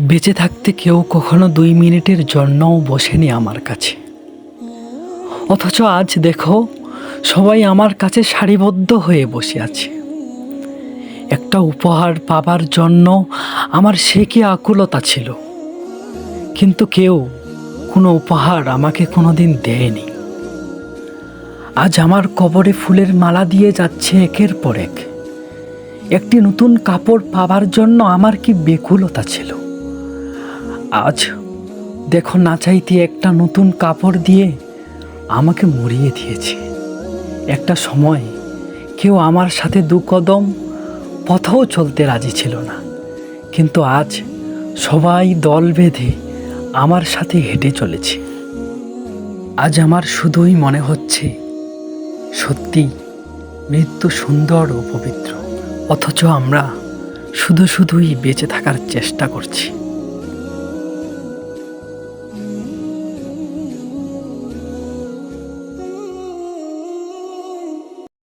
বেঁচে থাকতে কেউ কখনো দুই মিনিটের জন্যও বসেনি আমার কাছে। অথচ আজ দেখো, সবাই আমার কাছে সারিবদ্ধ হয়ে বসে আছে। একটা উপহার পাবার জন্য আমার সে কি আকুলতা ছিল? কিন্তু কেউ কোনো উপহার আমাকে কোনোদিন দেয়নি। আজ আমার কবরে ফুলের মালা দিয়ে যাচ্ছে একের পর এক। একটি নতুন কাপড় পাবার জন্য আমার কি বেকুলতা ছিল? আজ দেখো না চাইতে একটা নতুন কাপড় দিয়ে আমাকে মরিয়ে দিয়েছে। একটা সময় কেউ আমার সাথে দু কদম পথও চলতে রাজি ছিল না। কিন্তু আজ সবাই দল বেঁধে আমার সাথে হেঁটে চলেছে। আজ আমার শুধুই মনে হচ্ছে, সত্যি মৃত্যু সুন্দর ও পবিত্র। অথচ আমরা শুধু শুধুই বেঁচে থাকার চেষ্টা করছি।